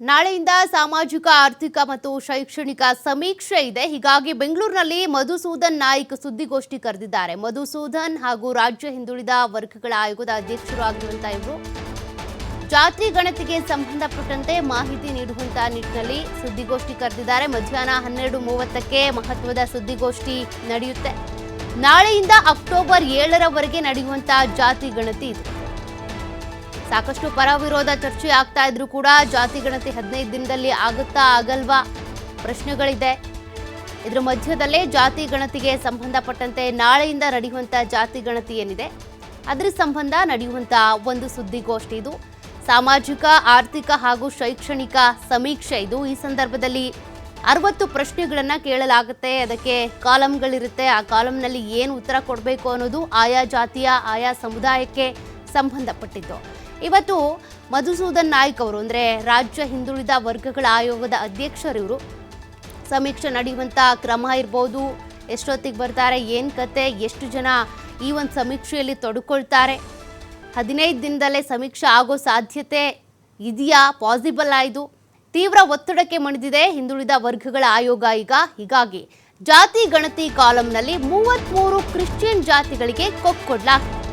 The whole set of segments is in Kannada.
ನಾಳೆಯಿಂದ ಸಾಮಾಜಿಕ, ಆರ್ಥಿಕ ಮತ್ತು ಶೈಕ್ಷಣಿಕ ಸಮೀಕ್ಷೆ ಇದೆ. ಹೀಗಾಗಿ ಬೆಂಗಳೂರಿನಲ್ಲಿ ಮಧುಸೂದನ್ ನಾಯ್ಕ್ ಸುದ್ದಿಗೋಷ್ಠಿ ಕರೆದಿದ್ದಾರೆ. ಮಧುಸೂದನ್ ಹಾಗೂ ರಾಜ್ಯ ಹಿಂದುಳಿದ ವರ್ಗಗಳ ಆಯೋಗದ ಅಧ್ಯಕ್ಷರು ಆಗಿರುವಂತಹ ಇವರು ಜಾತಿ ಗಣತಿಗೆ ಸಂಬಂಧಪಟ್ಟಂತೆ ಮಾಹಿತಿ ನೀಡುವಂತಹ ನಿಟ್ಟಿನಲ್ಲಿ ಸುದ್ದಿಗೋಷ್ಠಿ ಕರೆದಿದ್ದಾರೆ. ಮಧ್ಯಾಹ್ನ ಹನ್ನೆರಡು ಮೂವತ್ತಕ್ಕೆ ಮಹತ್ವದ ಸುದ್ದಿಗೋಷ್ಠಿ ನಡೆಯುತ್ತೆ. ನಾಳೆಯಿಂದ ಅಕ್ಟೋಬರ್ ಏಳರವರೆಗೆ ನಡೆಯುವಂತಹ ಜಾತಿ ಗಣತಿ ಇದು. ಸಾಕಷ್ಟು ಪರ ವಿರೋಧ ಚರ್ಚೆ ಆಗ್ತಾ ಇದ್ರು ಕೂಡ ಜಾತಿ ಗಣತಿ ಹದಿನೈದು ದಿನದಲ್ಲಿ ಆಗುತ್ತಾ ಆಗಲ್ವಾ? ಪ್ರಶ್ನೆಗಳಿದೆ. ಇದ್ರ ಮಧ್ಯದಲ್ಲೇ ಜಾತಿ ಗಣತಿಗೆ ಸಂಬಂಧಪಟ್ಟಂತೆ ನಾಳೆಯಿಂದ ನಡೆಯುವಂತ ಜಾತಿ ಗಣತಿ ಏನಿದೆ? ಅದರ ಸಂಬಂಧ ನಡೆಯುವಂತ ಒಂದು ಸುದ್ದಿಗೋಷ್ಠಿ ಇದು. ಸಾಮಾಜಿಕ, ಆರ್ಥಿಕ ಹಾಗೂ ಶೈಕ್ಷಣಿಕ ಸಮೀಕ್ಷೆ ಇದು. ಈ ಸಂದರ್ಭದಲ್ಲಿ ಅರವತ್ತು ಪ್ರಶ್ನೆಗಳನ್ನು ಕೇಳಲಾಗುತ್ತೆ. ಅದಕ್ಕೆ ಕಾಲಮ್ಗಳಿರುತ್ತೆ. ಆ ಕಾಲಂನಲ್ಲಿ ಏನು ಉತ್ತರ ಕೊಡಬೇಕು ಅನ್ನೋದು ಆಯಾ ಜಾತಿಯ, ಆಯಾ ಸಮುದಾಯಕ್ಕೆ ಸಂಬಂಧಪಟ್ಟಿದ್ದು. ಇವತ್ತು ಮಧುಸೂದನ್ ನಾಯ್ಕ್ ಅವರು, ಅಂದರೆ ರಾಜ್ಯ ಹಿಂದುಳಿದ ವರ್ಗಗಳ ಆಯೋಗದ ಅಧ್ಯಕ್ಷರಿವರು ಸಮೀಕ್ಷೆ ನಡೆಯುವಂಥ ಕ್ರಮ ಇರ್ಬೋದು, ಎಷ್ಟೊತ್ತಿಗೆ ಬರ್ತಾರೆ, ಏನು ಕತೆ, ಎಷ್ಟು ಜನ ಈ ಒಂದು ಸಮೀಕ್ಷೆಯಲ್ಲಿ ತೊಡ್ಕೊಳ್ತಾರೆ. ಹದಿನೈದು ದಿನದಲ್ಲೇ ಸಮೀಕ್ಷೆ ಆಗೋ ಸಾಧ್ಯತೆ ಇದೆಯಾ, ಪಾಸಿಬಲ್ ಇದು? ತೀವ್ರ ಒತ್ತಡಕ್ಕೆ ಮಣಿದಿದೆ ಹಿಂದುಳಿದ ವರ್ಗಗಳ ಆಯೋಗ ಈಗ. ಹೀಗಾಗಿ ಜಾತಿ ಗಣತಿ ಕಾಲಂನಲ್ಲಿ ಮೂವತ್ತ್ಮೂರು ಕ್ರಿಶ್ಚಿಯನ್ ಜಾತಿಗಳಿಗೆ ಕೊಕ್ಕೊಡ್ಲಾಗ್ತದೆ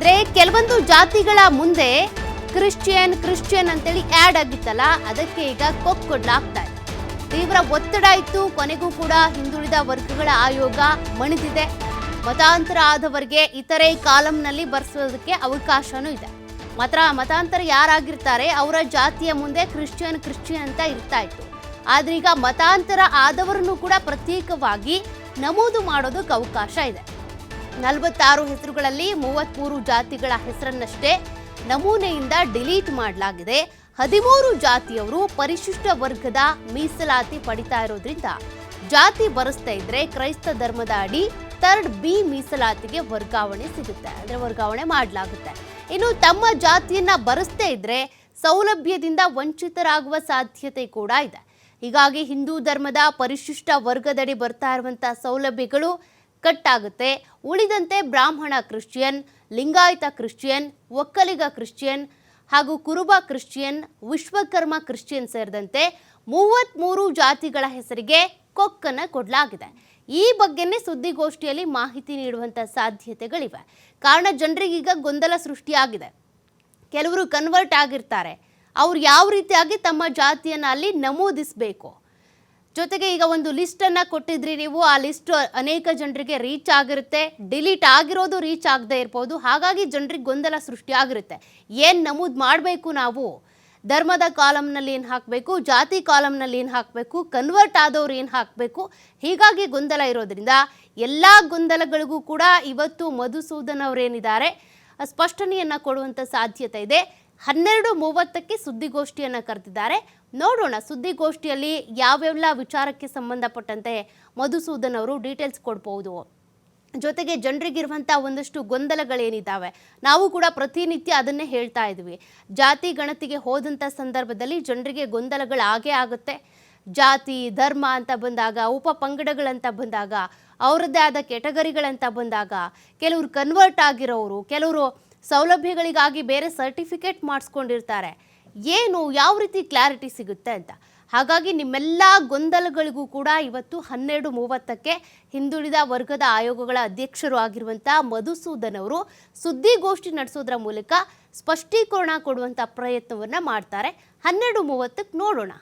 ಅಂದ್ರೆ ಕೆಲವೊಂದು ಜಾತಿಗಳ ಮುಂದೆ ಕ್ರಿಶ್ಚಿಯನ್ ಕ್ರಿಶ್ಚಿಯನ್ ಅಂತೇಳಿ ಆ್ಯಡ್ ಆಗಿತ್ತಲ್ಲ, ಅದಕ್ಕೆ ಈಗ ಕೊಕ್ಕೊಡ್ಲಾಗ್ತಾ ಇದೆ. ತೀವ್ರ ಒತ್ತಡ ಇತ್ತು, ಕೊನೆಗೂ ಕೂಡ ಹಿಂದುಳಿದ ವರ್ಗಗಳ ಆಯೋಗ ಮಣಿದಿದೆ. ಮತಾಂತರ ಆದವರಿಗೆ ಇತರೆ ಕಾಲಂನಲ್ಲಿ ಬರ್ಸೋದಕ್ಕೆ ಅವಕಾಶನೂ ಇದೆ. ಮಾತ್ರ ಮತಾಂತರ ಯಾರಾಗಿರ್ತಾರೆ, ಅವರ ಜಾತಿಯ ಮುಂದೆ ಕ್ರಿಶ್ಚಿಯನ್ ಕ್ರಿಶ್ಚಿಯನ್ ಅಂತ ಇರ್ತಾ ಇತ್ತು. ಆದ್ರೀಗ ಮತಾಂತರ ಆದವರನ್ನು ಕೂಡ ಪ್ರತ್ಯೇಕವಾಗಿ ನಮೂದು ಮಾಡೋದಕ್ಕೆ ಅವಕಾಶ ಇದೆ. ನಲವತ್ತಾರು ಹೆಸರುಗಳಲ್ಲಿ ಮೂವತ್ತ್ಮೂರು ಜಾತಿಗಳ ಹೆಸರನ್ನಷ್ಟೇ ನಮೂನೆಯಿಂದ ಡಿಲೀಟ್ ಮಾಡಲಾಗಿದೆ. ಹದಿಮೂರು ಜಾತಿಯವರು ಪರಿಶಿಷ್ಟ ವರ್ಗದ ಮೀಸಲಾತಿ ಪಡಿತಾ ಇರೋದ್ರಿಂದ ಜಾತಿ ಬರೆಸ್ತಾ ಇದ್ರೆ ಕ್ರೈಸ್ತ ಧರ್ಮದ ಅಡಿ ಥರ್ಡ್ ಬಿ ಮೀಸಲಾತಿಗೆ ವರ್ಗಾವಣೆ ಸಿಗುತ್ತೆ. ಅಂದರೆ ವರ್ಗಾವಣೆ ಮಾಡಲಾಗುತ್ತೆ. ಇನ್ನು ತಮ್ಮ ಜಾತಿಯನ್ನ ಬರೆಸ್ತಾ ಇದ್ರೆ ಸೌಲಭ್ಯದಿಂದ ವಂಚಿತರಾಗುವ ಸಾಧ್ಯತೆ ಕೂಡ ಇದೆ. ಹೀಗಾಗಿ ಹಿಂದೂ ಧರ್ಮದ ಪರಿಶಿಷ್ಟ ವರ್ಗದಡಿ ಬರ್ತಾ ಇರುವಂಥ ಸೌಲಭ್ಯಗಳು ಕಟ್ ಆಗುತ್ತೆ ಉಳಿದಂತೆ ಬ್ರಾಹ್ಮಣ ಕ್ರಿಶ್ಚಿಯನ್, ಲಿಂಗಾಯತ ಕ್ರಿಶ್ಚಿಯನ್, ಒಕ್ಕಲಿಗ ಕ್ರಿಶ್ಚಿಯನ್ ಹಾಗೂ ಕುರುಬ ಕ್ರಿಶ್ಚಿಯನ್, ವಿಶ್ವಕರ್ಮ ಕ್ರಿಶ್ಚಿಯನ್ ಸೇರಿದಂತೆ ಮೂವತ್ತ್ಮೂರು ಜಾತಿಗಳ ಹೆಸರಿಗೆ ಕೊಕ್ಕನ್ನು ಕೊಡಲಾಗಿದೆ. ಈ ಬಗ್ಗೆನೇ ಸುದ್ದಿಗೋಷ್ಠಿಯಲ್ಲಿ ಮಾಹಿತಿ ನೀಡುವಂಥ ಸಾಧ್ಯತೆಗಳಿವೆ. ಕಾರಣ ಜನರಿಗೀಗ ಗೊಂದಲ ಸೃಷ್ಟಿಯಾಗಿದೆ. ಕೆಲವರು ಕನ್ವರ್ಟ್ ಆಗಿರ್ತಾರೆ. ಅವ್ರು ಯಾವ ರೀತಿಯಾಗಿ ತಮ್ಮ ಜಾತಿಯನ್ನು ಅಲ್ಲಿ ನಮೂದಿಸಬೇಕು? ಜೊತೆಗೆ ಈಗ ಒಂದು ಲಿಸ್ಟನ್ನು ಕೊಟ್ಟಿದ್ರಿ ನೀವು. ಆ ಲಿಸ್ಟ್ ಅನೇಕ ಜನರಿಗೆ ರೀಚ್ ಆಗಿರುತ್ತೆ. ಡಿಲೀಟ್ ಆಗಿರೋದು ರೀಚ್ ಆಗದೆ ಇರ್ಬೋದು. ಹಾಗಾಗಿ ಜನರಿಗೆ ಗೊಂದಲ ಸೃಷ್ಟಿ ಆಗಿರುತ್ತೆ. ಏನು ನಮೂದು ಮಾಡಬೇಕು ನಾವು? ಧರ್ಮದ ಕಾಲಮ್ನಲ್ಲಿ ಏನು ಹಾಕಬೇಕು? ಜಾತಿ ಕಾಲಮ್ನಲ್ಲಿ ಏನು ಹಾಕಬೇಕು? ಕನ್ವರ್ಟ್ ಆದವ್ರು ಏನು ಹಾಕಬೇಕು? ಹೀಗಾಗಿ ಗೊಂದಲ ಇರೋದ್ರಿಂದ ಎಲ್ಲ ಗೊಂದಲಗಳಿಗೂ ಕೂಡ ಇವತ್ತು ಮಧುಸೂದನ್ ಅವರೇನಿದ್ದಾರೆ ಸ್ಪಷ್ಟನೆಯನ್ನು ಕೊಡುವಂಥ ಸಾಧ್ಯತೆ ಇದೆ. ಹನ್ನೆರಡು ಮೂವತ್ತಕ್ಕೆ ಸುದ್ದಿಗೋಷ್ಠಿಯನ್ನು ಕರೆದಿದ್ದಾರೆ. ನೋಡೋಣ ಸುದ್ದಿಗೋಷ್ಠಿಯಲ್ಲಿ ಯಾವೆಲ್ಲ ವಿಚಾರಕ್ಕೆ ಸಂಬಂಧಪಟ್ಟಂತೆ ಮಧುಸೂದನ್ ಅವರು ಡೀಟೇಲ್ಸ್ ಕೊಡ್ಬೋದು. ಜೊತೆಗೆ ಜನರಿಗಿರುವಂಥ ಒಂದಷ್ಟು ಗೊಂದಲಗಳೇನಿದ್ದಾವೆ? ನಾವು ಕೂಡ ಪ್ರತಿನಿತ್ಯ ಅದನ್ನೇ ಹೇಳ್ತಾ ಇದ್ವಿ. ಜಾತಿ ಗಣತಿಗೆ ಹೋದಂಥ ಸಂದರ್ಭದಲ್ಲಿ ಜನರಿಗೆ ಗೊಂದಲಗಳು ಆಗೇ ಆಗುತ್ತೆ. ಜಾತಿ, ಧರ್ಮ ಅಂತ ಬಂದಾಗ, ಉಪ ಪಂಗಡಗಳಂತ ಬಂದಾಗ, ಅವರದ್ದೇ ಆದ ಕೆಟಗರಿಗಳಂತ ಬಂದಾಗ, ಕೆಲವರು ಕನ್ವರ್ಟ್ ಆಗಿರೋರು, ಕೆಲವರು ಸೌಲಭ್ಯಗಳಿಗಾಗಿ ಬೇರೆ ಸರ್ಟಿಫಿಕೇಟ್ ಮಾಡಿಸ್ಕೊಂಡಿರ್ತಾರೆ. ಏನು ಯಾವ ರೀತಿ ಕ್ಲಾರಿಟಿ ಸಿಗುತ್ತೆ ಅಂತ. ಹಾಗಾಗಿ ನಿಮ್ಮೆಲ್ಲ ಗೊಂದಲಗಳಿಗೂ ಕೂಡ ಇವತ್ತು ಹನ್ನೆರಡು ಮೂವತ್ತಕ್ಕೆ ಹಿಂದುಳಿದ ವರ್ಗದ ಆಯೋಗಗಳ ಅಧ್ಯಕ್ಷರು ಆಗಿರುವಂಥ ಮಧುಸೂದನ್ ಅವರು ಸುದ್ದಿಗೋಷ್ಠಿ ನಡೆಸೋದ್ರ ಮೂಲಕ ಸ್ಪಷ್ಟೀಕರಣ ಕೊಡುವಂಥ ಪ್ರಯತ್ನವನ್ನು ಮಾಡ್ತಾರೆ. ಹನ್ನೆರಡು ಮೂವತ್ತಕ್ಕೆ ನೋಡೋಣ.